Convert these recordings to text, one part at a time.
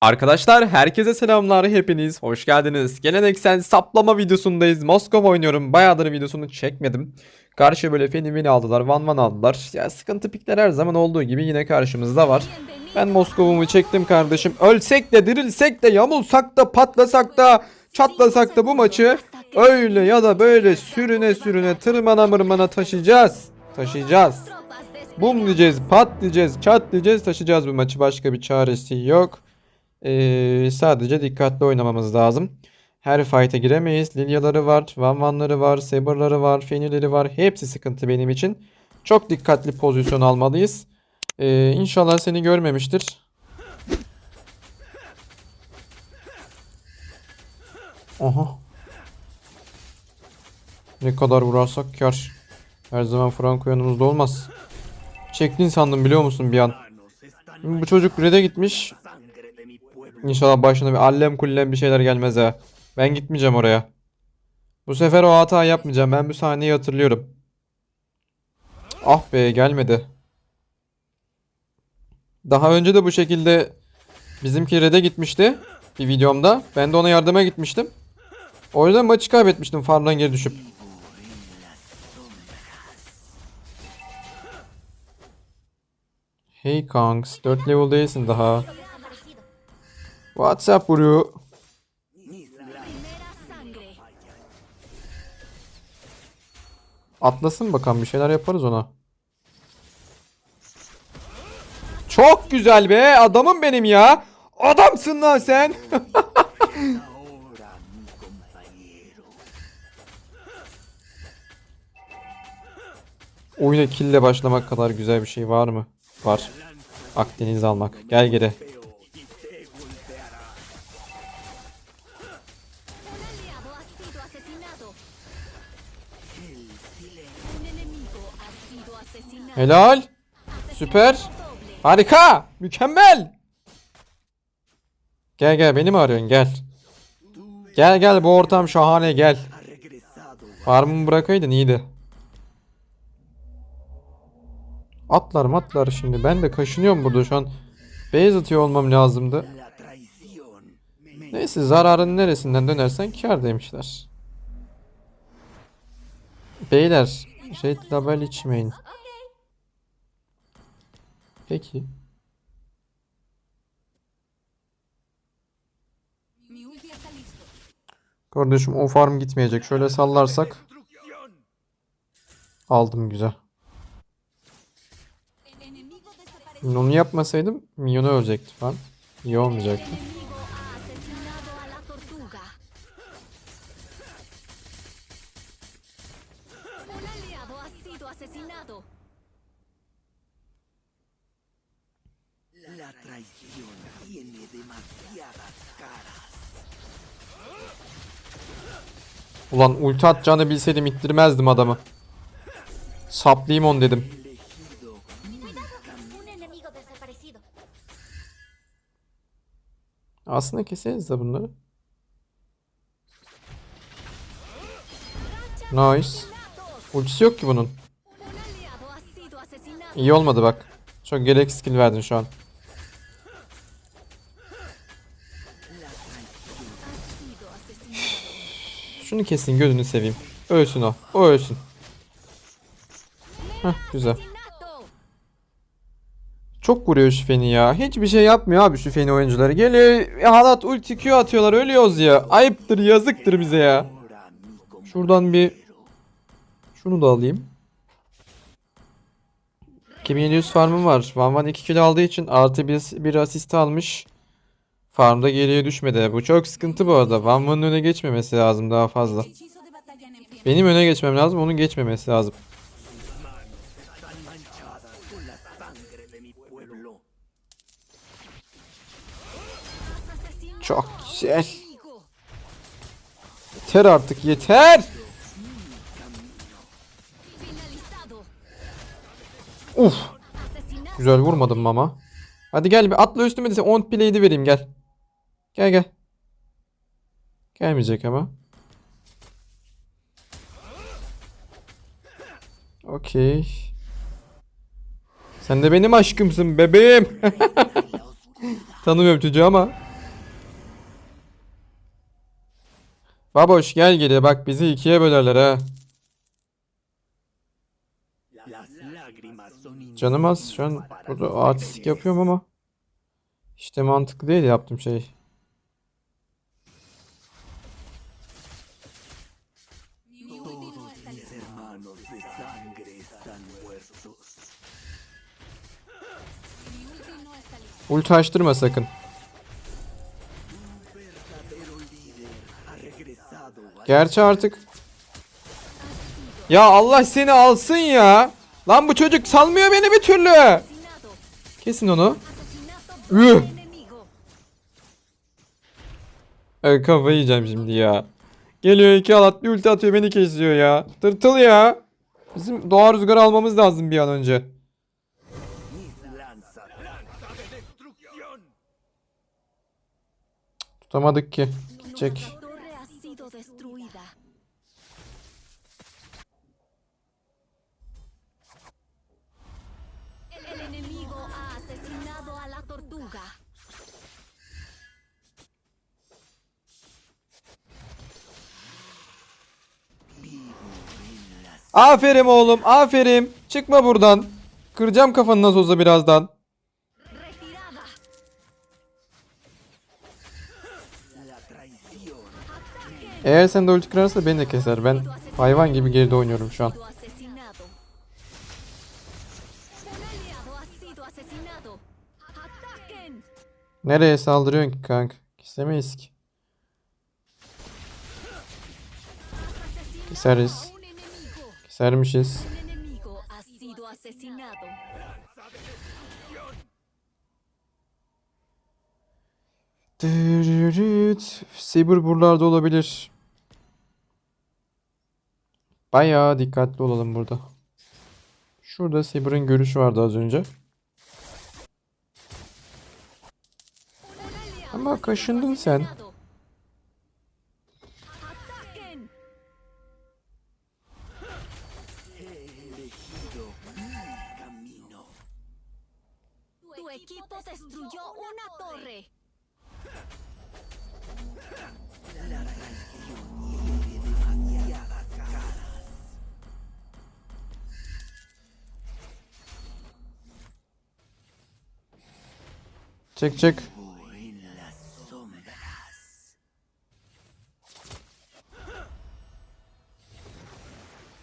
Arkadaşlar herkese selamlar hepiniz hoş geldiniz. Geleneksel saplama videosundayız. Moskova oynuyorum. Bayağıdır videosunu çekmedim. Karşı böyle fenimini aldılar. Van Van aldılar. Ya sıkıntı pikler her zaman olduğu gibi yine karşımızda var. Ben Moskova'mı çektim kardeşim. Ölsek de dirilsek de yamulsak da patlasak da çatlasak da bu maçı öyle ya da böyle sürüne sürüne tırmana mırmana taşıyacağız. Taşıyacağız. Bum diyeceğiz, pat diyeceğiz, çat diyeceğiz, taşıyacağız bu maçı. Başka bir çaresi yok. Ee, sadece dikkatli oynamamız lazım. Her fight'e giremeyiz. Lilyaları var, Van Van'ları var, Saber'ları var, Fenir'leri var. Hepsi sıkıntı benim için. Çok dikkatli pozisyon almalıyız. Ee, inşallah seni görmemiştir. Aha. Ne kadar vurarsak kar. Her zaman Franco yanımızda olmaz. Çektin sandım biliyor musun bir an? Bu çocuk red'e gitmiş. İnşallah başına bir allem kullem bir şeyler gelmez ha. Ben gitmeyeceğim oraya. Bu sefer o hata yapmayacağım. Ben bu sahneyi hatırlıyorum. Ah be gelmedi. Daha önce de bu şekilde bizimki red'e gitmişti. Bir videomda. Ben de ona yardıma gitmiştim. O yüzden maçı kaybetmiştim farmdan geri düşüp. Hey Kanks, 4 level değilsin daha. What's up bro? Atlasın bakalım bir şeyler yaparız ona. Çok güzel be adamım benim ya. Adamsın lan sen. Oyuna kille başlamak kadar güzel bir şey var mı? Var. Akdeniz almak. Gel geri. Helal. Süper. Harika. Mükemmel. Gel gel beni mi arıyorsun gel. Gel gel bu ortam şahane gel. Farmımı bırakaydın iyiydi. Atlar matlar şimdi. Ben de kaşınıyorum burada şu an. Base atıyor olmam lazımdı. Neyse zararın neresinden dönersen kar demişler. Beyler. Red label içmeyin. Peki. Kardeşim o farm gitmeyecek. Şöyle sallarsak. Aldım güzel. Şimdi onu yapmasaydım minyonu ölecekti falan. İyi olmayacaktı. Ulan ulti atacağını bilseydim ittirmezdim adamı. Saplayayım onu dedim. Desaparecido. Aslında keseriz de bunları. Nice. Ultisi yok ki bunun. İyi olmadı bak. Çok gereksiz skill verdin şu an. Şunu kesin gözünü seveyim. Ölsün o. O ölsün. Heh güzel. Çok vuruyor şu feni ya. Hiçbir şey yapmıyor abi şu feni oyuncuları. Geliyor halat ulti Q atıyorlar ölüyoruz ya. Ayıptır yazıktır bize ya. Şuradan bir şunu da alayım. 2700 farmım var. Van Van 2 kill aldığı için artı bir, bir asist almış. Farmda geriye düşmedi. Bu çok sıkıntı bu arada. Van Van'ın öne geçmemesi lazım daha fazla. Benim öne geçmem lazım. Onun geçmemesi lazım. Con la sangre de mi pueblo. Has asesinado Çok güzel. Yeter artık yeter. Uf. Güzel vurmadım ama. Hadi gel bir atla üstüme de 10 play'di vereyim gel. Gel gel. Gelmeyecek ama. Okey. Sen de benim aşkımsın bebeğim. Tanımıyorum çocuğu ama. Baboş gel geriye bak bizi ikiye bölerler ha. Canım az şu an burada artistik yapıyorum ama. İşte mantıklı değil yaptığım şey. Ulti açtırma sakın. Gerçi artık. Ya Allah seni alsın ya. Lan bu çocuk salmıyor beni bir türlü. Kesin onu. Üh. Ay, kafayı yiyeceğim şimdi ya. Geliyor iki alat bir ulti atıyor beni kesiyor ya. Tırtıl ya. Bizim doğa rüzgarı almamız lazım bir an önce. Tutamadık ki. Gidecek. Aferin oğlum aferin. Çıkma buradan. Kıracağım kafanı nasıl olsa birazdan. Eğer sen de ulti kırarsa beni de keser. Ben hayvan gibi geride oynuyorum şu an. Nereye saldırıyorsun ki kanka? Kesemeyiz ki. Keseriz. Dırırıt. Saber buralarda olabilir. Bayağı dikkatli olalım burada. Şurada Saber'ın görüşü vardı az önce. Ama kaşındın sen. Las sombras.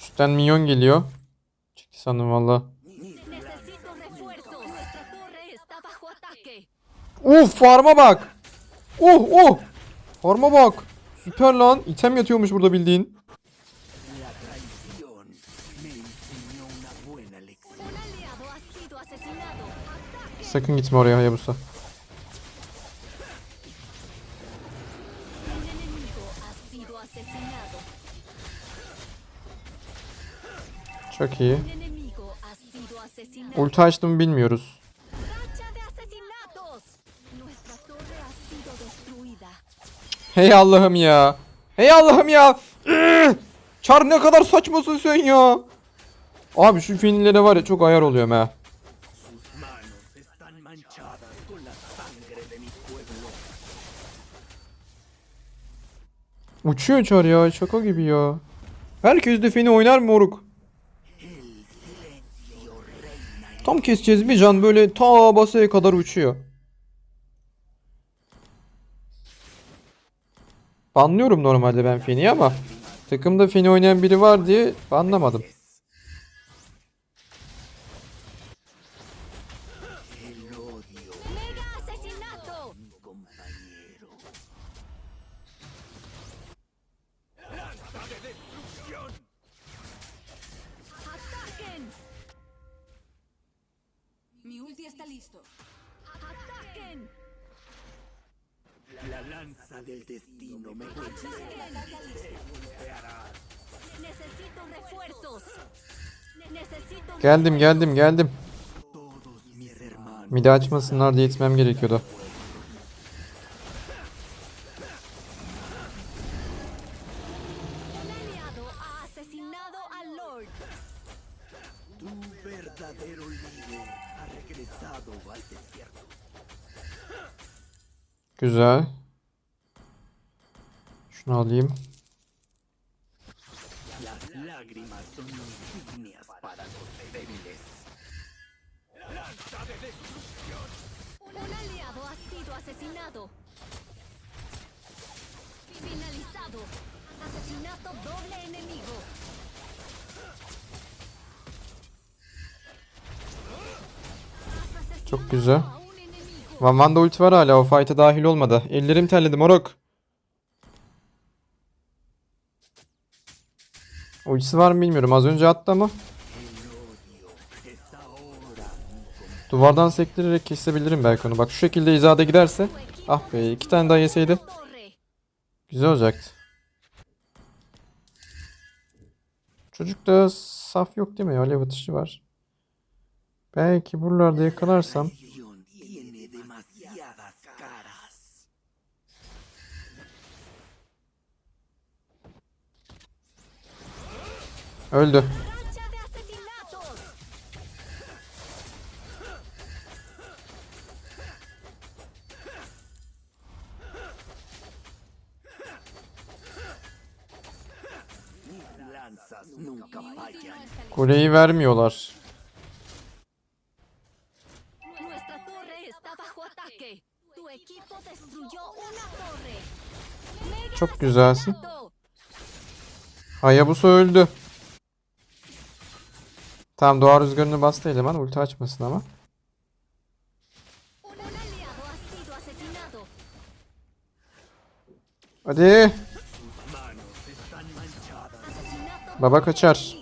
Üstten minyon geliyor. Çekti sandım valla. Uf farma bak. Uh uh. Farma bak. Süper lan. İtem yatıyormuş burada bildiğin. Sakın gitme oraya Hayabusa. Asesinado. Çok iyi. Ulti açtım bilmiyoruz. Hey Allah'ım ya. Hey Allah'ım ya. Çar ne kadar saçmasın sen ya. Abi şu finillere var ya çok ayar oluyorum ha. Uçuyor çar ya şaka gibi ya. Herkes de feni oynar moruk? Tam keseceğiz bir can böyle ta basaya kadar uçuyor. Banlıyorum normalde ben Feni ama takımda Feni oynayan biri var diye banlamadım. Lanza del destino me Necesito refuerzos. Necesito Geldim geldim geldim. Midi açmasınlar diye itmem gerekiyordu. Asesinado Çok güzel. Van Van'da ulti var hala o fight'a dahil olmadı. Ellerim terledi moruk. Ultisi var mı bilmiyorum. Az önce attı ama. Duvardan sektirerek kesebilirim belki onu. Bak şu şekilde izade giderse. Ah be iki tane daha yeseydi. Güzel olacaktı. Çocukta saf yok değil mi? Alev atışı var. Belki buralarda yakalarsam. Una torre. Mega Çok güzelsin. Hayabusa öldü. Tamam doğa rüzgarını bastı eleman. Ulti açmasın ama. Hadi. Baba kaçar.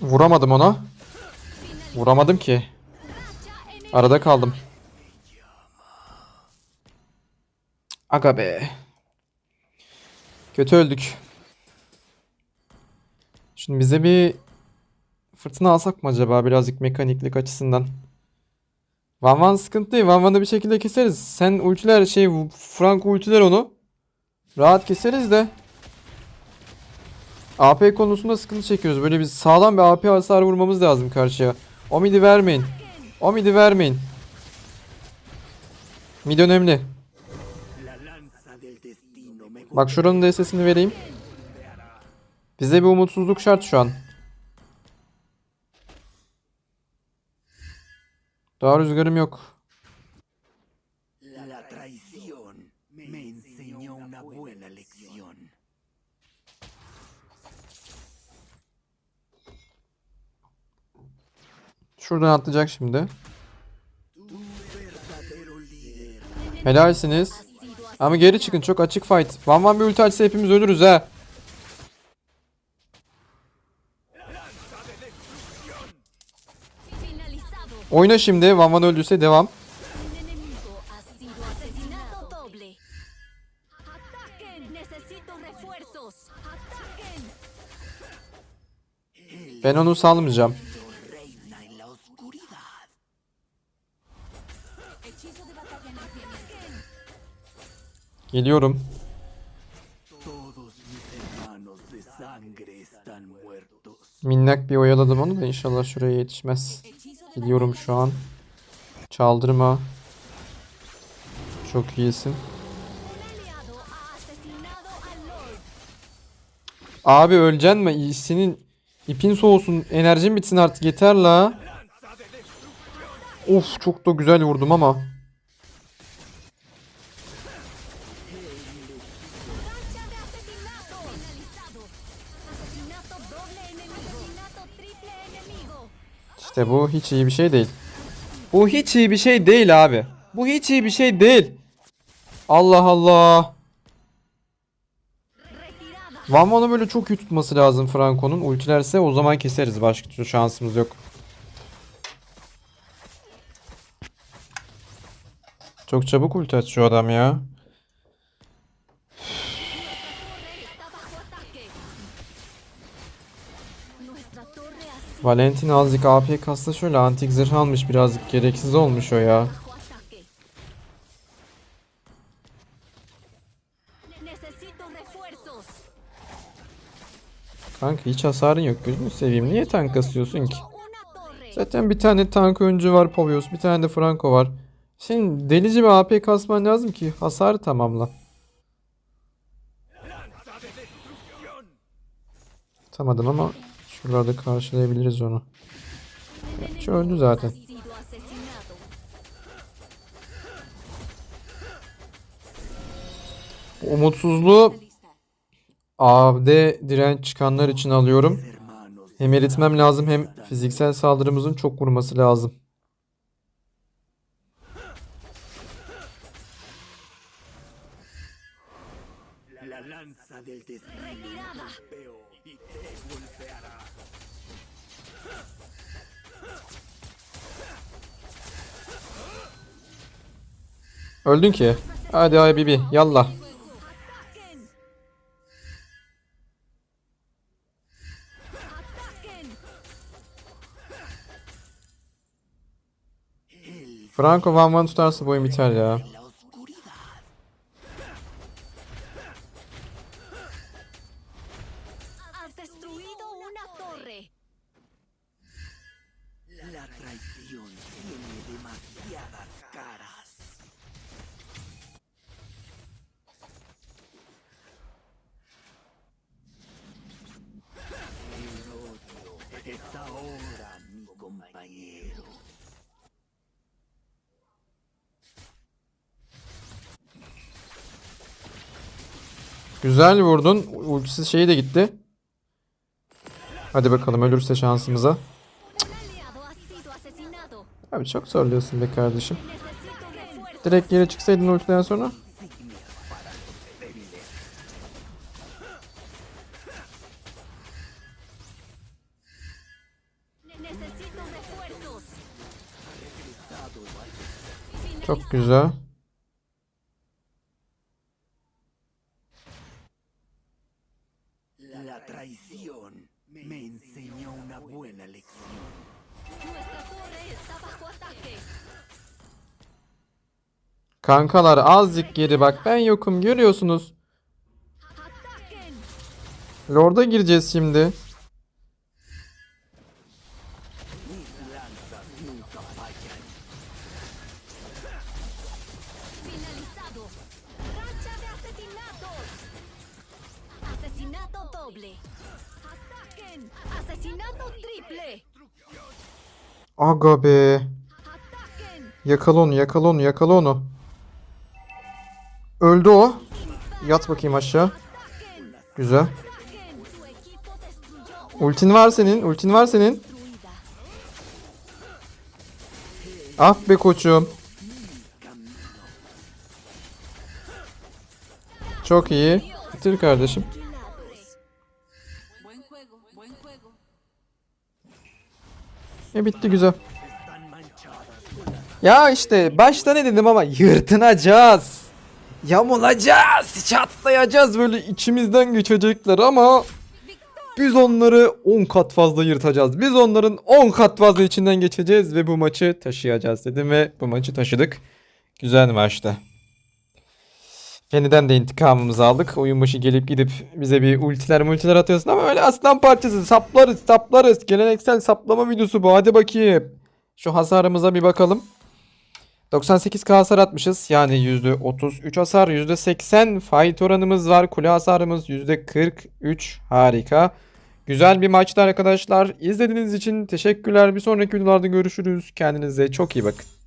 Vuramadım ona. Vuramadım ki. Arada kaldım. Aga be. Kötü öldük. Şimdi bize bir fırtına alsak mı acaba birazcık mekaniklik açısından? Van Van sıkıntı değil. Van Van'ı bir şekilde keseriz. Sen ultiler şey Frank ultiler onu. Rahat keseriz de. AP konusunda sıkıntı çekiyoruz. Böyle bir sağlam bir AP hasar vurmamız lazım karşıya. O midi vermeyin. O midi vermeyin. Mid önemli. Bak şuranın da SS'ini vereyim. Bize bir umutsuzluk şart şu an. Daha rüzgarım yok. Şuradan atlayacak şimdi. Helalsiniz. Ama geri çıkın çok açık fight. Van Van bir ulti açsa hepimiz ölürüz ha. Oyna şimdi. Van Van öldüyse devam. Ben onu salmayacağım. Geliyorum. Minnak bir oyaladım onu da inşallah şuraya yetişmez. Gidiyorum şu an. Çaldırma. Çok iyisin. Abi öleceksin mi? Senin ipin soğusun. Enerjin bitsin artık yeter la. Of çok da güzel vurdum ama. İşte bu hiç iyi bir şey değil. Bu hiç iyi bir şey değil abi. Bu hiç iyi bir şey değil. Allah Allah. Van Van'ı böyle çok iyi tutması lazım Franco'nun. Ultilerse o zaman keseriz. Başka türlü şansımız yok. Çok çabuk ulti açıyor adam ya. Valentin azıcık AP kasta şöyle antik zırh almış birazcık gereksiz olmuş o ya. Kanka hiç hasarın yok gözünü seveyim. Niye tank kasıyorsun ki? Zaten bir tane tank oyuncu var Povius. Bir tane de Franco var. Şimdi delici bir AP kasman lazım ki hasarı tamamla. Tamadım ama şuralarda karşılayabiliriz onu. Gerçi öldü zaten. Umutsuzluğu AD direnç çıkanlar için alıyorum. Hem eritmem lazım hem fiziksel saldırımızın çok vurması lazım. la lanza del Öldün ki. Hadi ay bibi yallah. Franco Van Van tutarsa bu oyun biter ya. Güzel vurdun. Ultisi şeyi de gitti. Hadi bakalım ölürse şansımıza. Abi çok zorluyorsun be kardeşim. Direkt geri çıksaydın ultiden sonra. Çok güzel. Kankalar azıcık geri bak. Ben yokum görüyorsunuz. Lord'a gireceğiz şimdi. Aga be. Yakala onu yakala onu yakala onu. Öldü o. Yat bakayım aşağı. Güzel. Ultin var senin. Ultin var senin. Ah be koçum. Çok iyi. Bitir kardeşim. E bitti güzel. Ya işte başta ne dedim ama yırtınacağız. Yamulacağız. Çatlayacağız böyle içimizden geçecekler ama biz onları 10 kat fazla yırtacağız. Biz onların 10 kat fazla içinden geçeceğiz ve bu maçı taşıyacağız dedim ve bu maçı taşıdık. Güzel maçtı. Feni'den de intikamımızı aldık. Oyun başı gelip gidip bize bir ultiler multiler atıyorsun ama öyle aslan parçası saplarız saplarız. Geleneksel saplama videosu bu hadi bakayım. Şu hasarımıza bir bakalım. 98k hasar atmışız. Yani %33 hasar, %80 fight oranımız var. Kule hasarımız %43. Harika. Güzel bir maçtı arkadaşlar. İzlediğiniz için teşekkürler. Bir sonraki videolarda görüşürüz. Kendinize çok iyi bakın.